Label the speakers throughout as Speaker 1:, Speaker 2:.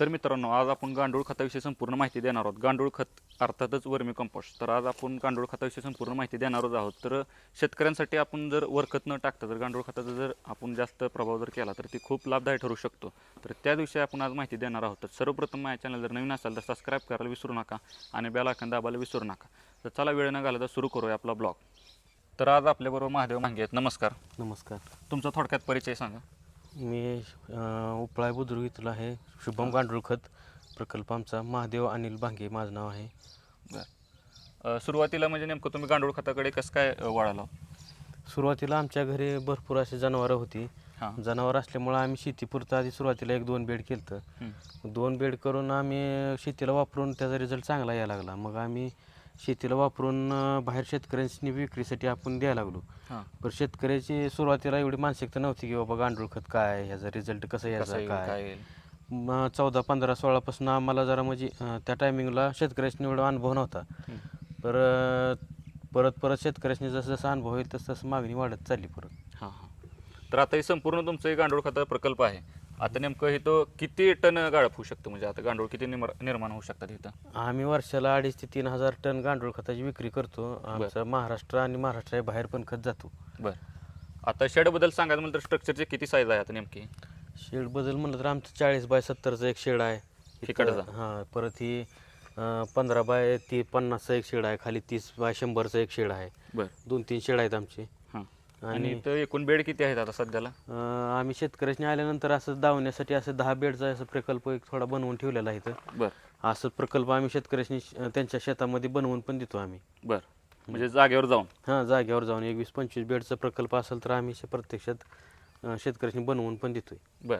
Speaker 1: तर मित्रांनो आज आपण गांडूळ खताविषयी संपूर्ण माहिती देणार आहोत. गांडूळ खत अर्थातच वर्मी कंपोस्ट तर आज आपण गांडूळ खताविषयी संपूर्ण माहिती देणारच आहोत. तर शेतकऱ्यांसाठी आपण जर वरखत न टाकता जर गांडूळ खताचा जर आपण जास्त प्रभाव जर केला तर ती खूप लाभदायी ठरू शकतो. तर त्या दिवशी आपण आज माहिती देणार आहोत. तर सर्वप्रथम माझ्या चॅनल जर नवीन असेल तर सबस्क्राईब करायला विसरू नका आणि बेल आयकॉन दाबायला विसरू नका. तर चला वेळ न घालता सुरू करूया आपला ब्लॉग तर आज आपल्याबरोबर महादेव मांगे आहेत. नमस्कार.
Speaker 2: नमस्कार.
Speaker 1: तुमचा थोडक्यात परिचय सांगा.
Speaker 2: मी उपळाय बुद्रुक इथला आहे. शुभम गांडूळ खत प्रकल्प आमचा. महादेव अनिल भांगे माझं नाव आहे.
Speaker 1: अ, सुरुवातीला म्हणजे नेमकं तुम्ही गांडूळ खताकडे कसं काय अ, वळाला
Speaker 2: सुरुवातीला आमच्या घरी भरपूर अशी जनावरं होती.
Speaker 1: हां.
Speaker 2: जनावर असल्यामुळं आम्ही शेतीपुरतं आधी सुरुवातीला एक दोन बेड केलं
Speaker 1: हं.
Speaker 2: दोन बेड करून आम्ही शेतीला वापरून त्याचा रिझल्ट चांगला यायला लागला. मग आम्ही शेतीला वापरून बाहेर शेतकऱ्यांनी विक्रीसाठी आपण द्यायला लागलो. पण शेतकऱ्याची सुरुवातीला एवढी मानसिकता नव्हती की बाबा गांडूळ खत काय ह्याचा रिझल्ट कसा यायचा काय? मग चौदा पंधरा सोळापासून आम्हाला जरा म्हणजे त्या टायमिंगला शेतकऱ्याशी एवढा अनुभव नव्हता. पर परत परत शेतकऱ्याशी जसं जसं अनुभव येईल तसं तसं मागणी वाढत चालली परत.
Speaker 1: हां हां. तर आता हे संपूर्ण तुमचं हे गांडूळ खता प्रकल्प आहे. आता नेमकं हे तो किती टन गाळप होऊ शकतं? म्हणजे आता गांडूळ किती निर्माण होऊ शकतात इथं?
Speaker 2: आम्ही वर्षाला अडीच ते तीन हजार टन गांडूळ खताची विक्री करतो. आमचं महाराष्ट्र आणि महाराष्ट्राच्या बाहेर पण खत जातो.
Speaker 1: बरं. आता शेडबद्दल सांगायचं म्हणलं तर स्ट्रक्चरची किती साईज आहे आता नेमकी?
Speaker 2: शेड बदल म्हणलं तर आमचं चाळीस बाय सत्तरचं एक शेड आहे.
Speaker 1: इकडचा?
Speaker 2: हां परत ही पंधरा बाय ती पन्नासचं एक शेड आहे. खाली तीस बाय शंभरचं एक शेड आहे.
Speaker 1: बरं.
Speaker 2: दोन तीन शेड आहेत आमचे.
Speaker 1: आणि
Speaker 2: आणि
Speaker 1: इथं एकूण बेड किती आहेत आता सध्याला?
Speaker 2: अं, आम्ही शेतकऱ्याशी आल्यानंतर असं दावण्यासाठी असं दहा बेडचा असं प्रकल्प एक थोडा बनवून ठेवलेला आहे इथं.
Speaker 1: बरं.
Speaker 2: असं प्रकल्प आम्ही शेतकऱ्यांनी त्यांच्या शेतामध्ये बनवून पण देतो आम्ही.
Speaker 1: बरं. म्हणजे जागेवर जाऊन?
Speaker 2: हां जागेवर जाऊन एक वीस पंचवीस बेडचा प्रकल्प असेल तर आम्ही शे- प्रत्यक्षात अं, शेतकऱ्यांनी बनवून पण देतोय.
Speaker 1: बरं.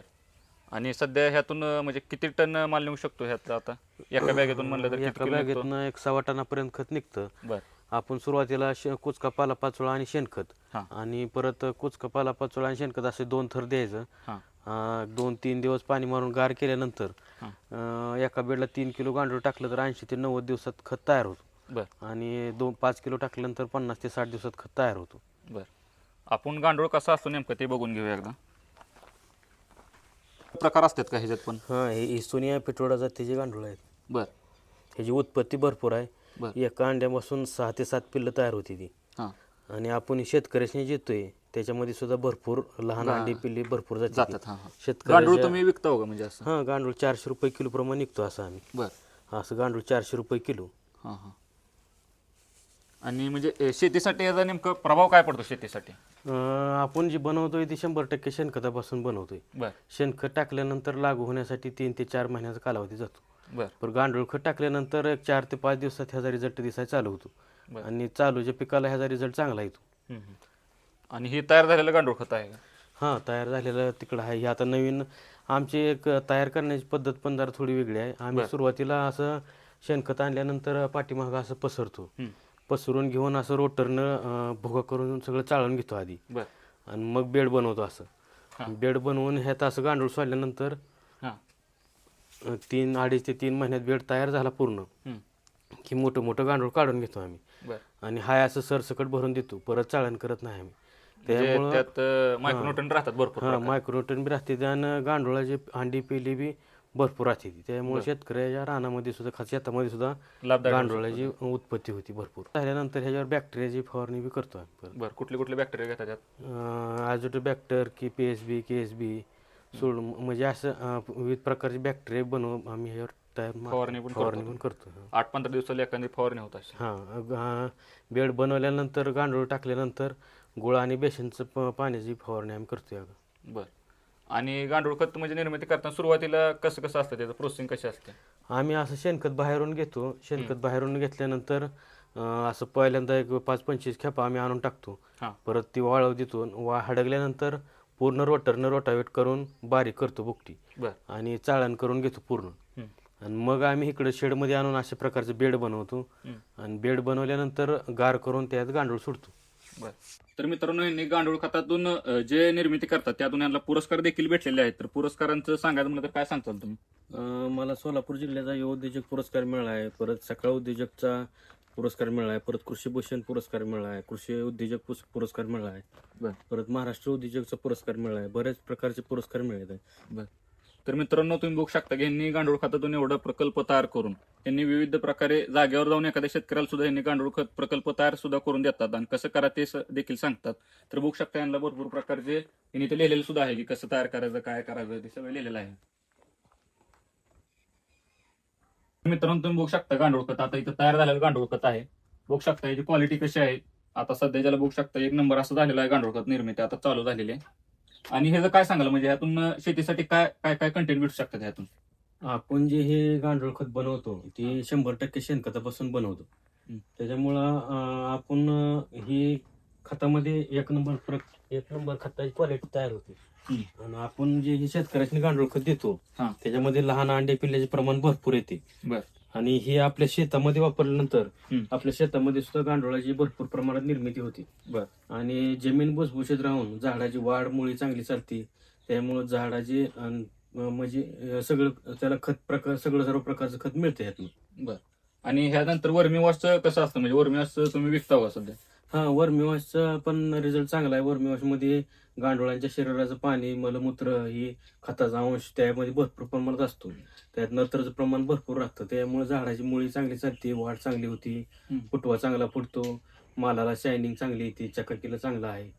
Speaker 1: आणि सध्या ह्यातून अं, म्हणजे किती टन माल निघू शकतो ह्यातला आता? एका बॅगेतून म्हणलं तर किती
Speaker 2: एका
Speaker 1: किलो निघतो?
Speaker 2: बॅगेतनं एक सव्वा टनापर्यंत खत निघतं.
Speaker 1: बरं.
Speaker 2: आपण सुरुवातीला शे कुचका पाला पाचोळा आणि शेणखत.
Speaker 1: हां.
Speaker 2: आणि परत कुचका पाला पाचोळा आणि शेणखत असे दोन थर द्यायचं.
Speaker 1: हां.
Speaker 2: अं, दोन तीन दिवस पाणी मारून गार केल्यानंतर
Speaker 1: हां.
Speaker 2: अं, एका बेडला तीन किलो गांडूळ टाकलं तर ऐंशी ते नव्वद दिवसात खत तयार होतं.
Speaker 1: बरं.
Speaker 2: आणि दोन पाच किलो टाकल्यानंतर पन्नास ते साठ दिवसात खत तयार होतो.
Speaker 1: बर. आपण गांडूळ कसा असतो नेमकं ते बघून घेऊया एकदा. प्रकार असतात का ह्याच्यात पण?
Speaker 2: हां हे इस्टोनिया पेट्रोडा जातीचे गांडूळ आहेत.
Speaker 1: बर.
Speaker 2: ह्याची उत्पत्ती भरपूर आहे.
Speaker 1: बर.
Speaker 2: एका अंड्यापासून सहा ते सात पिल्लं तयार होती ती.
Speaker 1: हां.
Speaker 2: आणि आपण शेतकऱ्याशी देतोय त्याच्यामध्ये सुद्धा भरपूर लहान अंडी पिल्ली भरपूर जाते
Speaker 1: जातात हां हां. गांडूळ
Speaker 2: शेतकऱ्याच्या
Speaker 1: तुम्ही विकता हो का म्हणजे असं?
Speaker 2: हां गांडूळ चारशे रुपये किलो प्रमाणे निघतो असं आम्ही.
Speaker 1: बर.
Speaker 2: असं गांडूळ चारशे रुपये किलो.
Speaker 1: हां हां. आणि म्हणजे अं, शेतीसाठी याचा नेमकं प्रभाव काय पडतो शेतीसाठी?
Speaker 2: अं, आपण जे बनवतोय ते शंभर टक्के शेणखतापासून बनवतोय.
Speaker 1: बर.
Speaker 2: शेणखत टाकल्यानंतर लागू होण्यासाठी तीन ते चार महिन्याचा कालावधी जातो. पण गांडूळ खत टाकल्यानंतर एक चार ते पाच दिवसात ह्याचा रिझल्ट दिसायला चालू होतो. आणि चालूच्या पिकाला ह्याचा रिझल्ट चांगला येतो.
Speaker 1: आणि हे तयार झालेलं गांडूळ खत आहे
Speaker 2: हां तयार झालेलं तिकडं आहे. हे आता नवीन आमची एक तयार करण्याची पद्धत पण जरा थोडी वेगळी आहे. आम्ही सुरुवातीला असं शेणखत आणल्यानंतर पाठीमागं असं पसरतो. पसरून घेऊन असं रोटरनं भुगा करून सगळं चाळून घेतो आधी. आणि मग बेड बनवतो असं. बेड बनवून ह्यात असं गांडूळ सोडल्यानंतर तीन अडीच ते तीन महिन्यात बेड तयार झाला पूर्ण. की मोठं मोठं गांडूळ काढून घेतो आम्ही. आणि हाय असं सरसकट भरून देतो. परत चाळण करत नाही आम्ही.
Speaker 1: म्हणजे
Speaker 2: त्यामुळं
Speaker 1: मायक्रोन्यूटन राहतात भरपूर
Speaker 2: हां मायक्रोटन बी राहते. आणि गांडुळाची अंडी पेली बी भरपूर राहते त्यामुळे शेतकऱ्याच्या रानामध्ये सुद्धा शेतामध्ये सुद्धा गांडुळाची उत्पत्ती होती भरपूर. झाल्यानंतर ह्याच्यावर बॅक्टेरियाची फवारणी बी करतो आम्ही
Speaker 1: कुठले कुठले बॅक्टेरिया घेतात
Speaker 2: आजोटो बॅक्टर की P S B K S B सोड म्हणजे असं अं, विविध प्रकारचे बॅक्टेरिया बनवून आम्ही ह्यावर तयार मा-
Speaker 1: फवारणी पण
Speaker 2: फवारणी
Speaker 1: करतो
Speaker 2: पण करतो हां.
Speaker 1: आठ पंधरा दिवसाला एखादी फवारणी होत असेल.
Speaker 2: हां बेड बनवल्यानंतर गांडूळ टाकल्यानंतर गुळ आणि बेसनचं प- पाण्याची फवारणी आम्ही करतोय अगं.
Speaker 1: बर. आणि गांडूळ खत म्हणजे निर्मिती करताना सुरुवातीला कसं कसं असतं? त्याचं प्रोसेसिंग कशी असते?
Speaker 2: आम्ही असं शेणखत बाहेरून घेतो. शेणखत बाहेरून घेतल्यानंतर अं, असं पहिल्यांदा एक पाच पंचवीस खेपा आम्ही आणून टाकतो.
Speaker 1: हां.
Speaker 2: परत ती वाळव देतो. वा हडगल्यानंतर पूर्ण रोटरनं रोटावेट करून बारीक करतो बुकटी.
Speaker 1: बर.
Speaker 2: आणि चाळण करून घेतो पूर्ण. आणि मग आम्ही इकडे शेडमध्ये आणून अशा प्रकारचं बेड बनवतो. आणि बेड बनवल्यानंतर गार करून त्यात गांडूळ सोडतो.
Speaker 1: बर. तर मित्रांनो यांनी गांडूळ खतातून जे निर्मिती करतात त्यातून यांना पुरस्कार देखील भेटलेले आहेत. तर पुरस्कारांचं सांगायचं म्हणलं तर काय सांगताल तुम्ही?
Speaker 2: अं, मला सोलापूर जिल्ह्याचा युवा उद्योजक पुरस्कार मिळाला आहे. परत सकाळ उद्योजकचा पुरस्कार मिळाला आहे परत कृषी भूषण पुरस्कार मिळाला आहे कृषी उद्योजक पुस- पुरस्कार मिळाला आहे
Speaker 1: बर.
Speaker 2: परत महाराष्ट्र उद्योजकचा पुरस्कार मिळाला आहे बरेच प्रकारचे पुरस्कार मिळत आहेत
Speaker 1: बर. तर मित्रांनो तुम्ही बघू शकता की यांनी गांडूळ खतातून एवढा प्रकल्प तयार करून यांनी विविध प्रकारे जागेवर जाऊन एखाद्या शेतकऱ्याला सुद्धा यांनी गांडूळ खत प्रकल्प तयार सुद्धा करून देतात आणि कसं करा ते स- देखील सांगतात. तर बघू शकता यांना भरपूर प्रकारचे यांनी ते लिहिलेलं सुद्धा आहे की कसं तयार करायचं काय करायचं ते सगळं लिहिलेलं आहे. मित्रांनो तुम्ही बघू शकता गांडूळ खत. आता इथं तयार झालेलं गांडूळ खत आहे. बघू शकता याची क्वालिटी कशी आहे? आता सध्याच्याला बघू शकता एक नंबर असं झालेला आहे गांडूळ खत निर्मिती. आता चालू झालेली आहे. आणि ह्याचं काय सांगाल म्हणजे ह्यातून शेतीसाठी काय काय काय कंटेंट भेटू शकतात ह्यातून?
Speaker 2: आपण जे हे गांडूळ खत बनवतो ते शंभर टक्के शेणखतापासून बनवतो. त्याच्यामुळं आपण ही खतामध्ये एक नंबर एक नंबर खताची क्वालिटी तयार होते. आणि आपण जे हे गांडूळ खत देतो
Speaker 1: हा.
Speaker 2: त्याच्यामध्ये लहान अंडे पिल्ल्याचे प्रमाण भरपूर येते
Speaker 1: बर.
Speaker 2: आणि हे आपल्या शेतामध्ये वापरल्यानंतर. आपल्या शेतामध्ये सुद्धा गांडुळाची भरपूर प्रमाणात निर्मिती होते
Speaker 1: बर.
Speaker 2: आणि जमीन भुसभुशीत राहून झाडाची वाढ मुळी चांगली चालते त्यामुळे झाडाची अं, म्हणजे अं, सगळं त्याला खत प्रकार सगळं सर्व प्रकारचं खत मिळतं यातून
Speaker 1: आणि ह्यानंतर वर्मी वॉशचं कसं असतं म्हणजे वर्मी वॉशचं तुम्ही विकता का सध्या
Speaker 2: हा वर्मीवॉशचा पण रिझल्ट चांगला आहे. वर्मीवॉशमध्ये गांडुळांच्या शरीराचं पाणी मलमूत्र ही खताचा अंश त्यामध्ये भरपूर प्रमाणात असतो. त्यात नत्रचं प्रमाण भरपूर राहतं. त्यामुळे झाडाची मुळी चांगली चालते वाढ चांगली होती. फुटवा चांगला फुटतो. मालाला शायनिंग चांगली येते. चकाकीला चांगला आहे.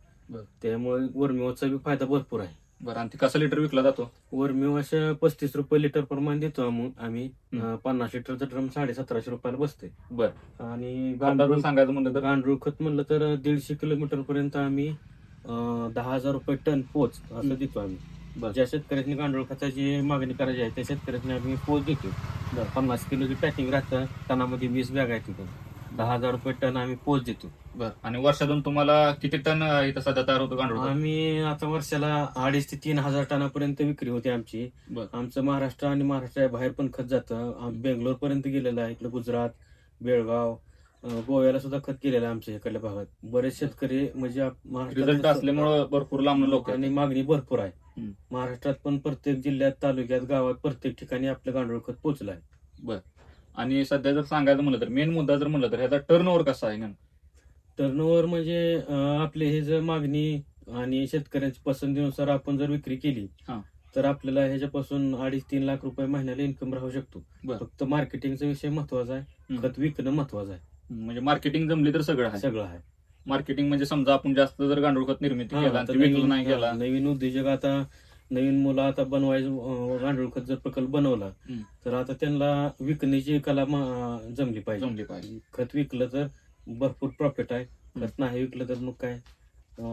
Speaker 2: त्यामुळे वर्मीवॉशचा बी फायदा भरपूर आहे.
Speaker 1: बरं आणि ते कसं लिटर विकला जातो
Speaker 2: वर्मीवॉश पस्तीस रुपये लिटर प्रमाण देतो आम्ही आम्ही. अं, पन्नास लिटरचा ड्रम साडे सतराशे रुपयाला बसते
Speaker 1: बरं
Speaker 2: आणि गांडूळ
Speaker 1: सांगायचं म्हणलं तर
Speaker 2: गांडूळ खत म्हणलं तर दीडशे किलोमीटर पर्यंत आम्ही अं, दहा हजार रुपये टन पोच असं. देतो आम्ही
Speaker 1: बरं.
Speaker 2: ज्या शेतकऱ्यांनी गांडूळ खताची मागणी करायची आहे त्या शेतकऱ्यांनी आम्ही पोच देतो. पन्नास किलोची पॅकिंग राहतं टनामध्ये वीस बॅग आहे तिथून दहा हजार रुपये टन आम्ही पोच देतो.
Speaker 1: बरं. आणि वर्षातून तुम्हाला किती टन अं, इथं सध्या तयार होतो गांडूळ? खत?
Speaker 2: आम्ही आता वर्षाला अडीच ते तीन हजार टनापर्यंत विक्री होते आमची.
Speaker 1: बरं.
Speaker 2: आमचं महाराष्ट्र आणि महाराष्ट्राच्या बाहेर पण खत जातं. बेंगलोर पर्यंत गेलेलं आहे इकडं गुजरात बेळगाव अं, गोव्याला सुद्धा खत गेलेलं आहे आमच्या इकडल्या भागात. बरेच शेतकरी म्हणजे आप-
Speaker 1: रिझल्ट
Speaker 2: महाराष्ट्रात
Speaker 1: असल्यामुळं भरपूर लांब लोक
Speaker 2: आणि मागणी भरपूर आहे.
Speaker 1: हम्म.
Speaker 2: महाराष्ट्रात पण प्रत्येक जिल्ह्यात तालुक्यात गावात प्रत्येक ठिकाणी आपलं गांडूळ खत पोहोचलाय
Speaker 1: आणि सध्या जर सांगायचं म्हणलं तर मेन मुद्दा जर म्हणलं तर ह्याचा टर्न ओव्हर कसा आहे?
Speaker 2: टर्नओव्हर म्हणजे आपले हे जर मागणी आणि शेतकऱ्यांची पसंतीनुसार आपण जर विक्री केली. तर आपल्याला ह्याच्यापासून अडीच तीन लाख रुपये महिन्याला इन्कम राहू शकतो. फक्त मार्केटिंगचा विषय महत्त्वाचा आहे. खत विकणं महत्वाचं आहे
Speaker 1: म्हणजे मार्केटिंग जमली तर सगळं आहे
Speaker 2: सगळं आहे
Speaker 1: मार्केटिंग म्हणजे समजा आपण जास्त जर गांडूळ खत निर्मिती केला नाही केला
Speaker 2: नवीन उद्योजक आता नवीन मुलं आता बनवायचं गांडूळ खत जर प्रकल्प बनवला. तर आता त्यांना विकण्याची कला जमली पाहिजे.
Speaker 1: जमली पाहिजे.
Speaker 2: खत विकलं तर भरपूर प्रॉफिट आहे. खत नाही विकलं तर मग काय?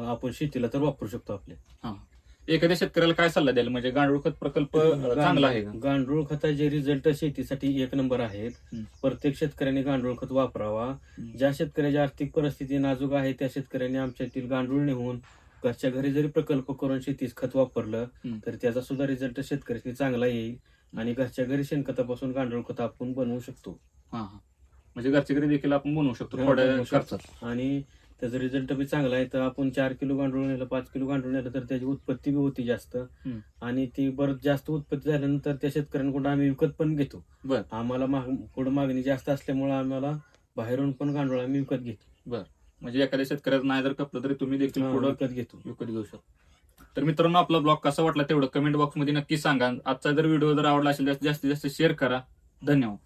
Speaker 2: आपण शेतीला तर वापरू शकतो आपल्या
Speaker 1: एखाद्या शेतकऱ्याला काय सल्ला द्याल? म्हणजे गांडूळ खत प्रकल्प चांगला आहे
Speaker 2: गांडूळ खताचे रिझल्ट शेतीसाठी एक नंबर आहेत. प्रत्येक शेतकऱ्याने गांडूळ खत वापरावा. ज्या शेतकऱ्याची आर्थिक परिस्थिती नाजूक आहे त्या शेतकऱ्यांनी आमच्यातील गांडूळ नेऊन घरच्या घरी जरी प्रकल्प करून शेतीस खत वापरलं. तर त्याचा सुद्धा रिझल्ट शेतकऱ्याची चांगला येईल आणि घरच्या घरी शेणखतापासून गांडूळ खत आपण बनवू शकतो.
Speaker 1: म्हणजे घरच्या घरी देखील आपण बनवू शकतो
Speaker 2: आणि त्याचा रिझल्ट बी चांगला आहे तर आपण चार किलो गांडूळ नेलं पाच किलो गांडूळ नेलं तर त्याची उत्पत्ती बी होती जास्त. आणि ती बरं जास्त उत्पत्ती झाल्यानंतर त्या शेतकऱ्यांकडून आम्ही विकत पण घेतो.
Speaker 1: बर.
Speaker 2: आम्हाला माग पुढे मागणी जास्त असल्यामुळे आम्हाला बाहेरून पण गांडूळ आम्ही विकत घेतो.
Speaker 1: म्हणजे एखाद्या शेतकऱ्याचं नाही जर कपलं तरी तुम्ही देखील पुढं
Speaker 2: विकत घेतो.
Speaker 1: विकत घेऊ शकतो. तर मित्रांनो आपला ब्लॉग कसा वाटला तेवढं कमेंट बॉक्समध्ये नक्की सांगा. आजचा जर व्हिडिओ जर आवडला असेल तर जास्तीत जास्त शेअर करा. धन्यवाद.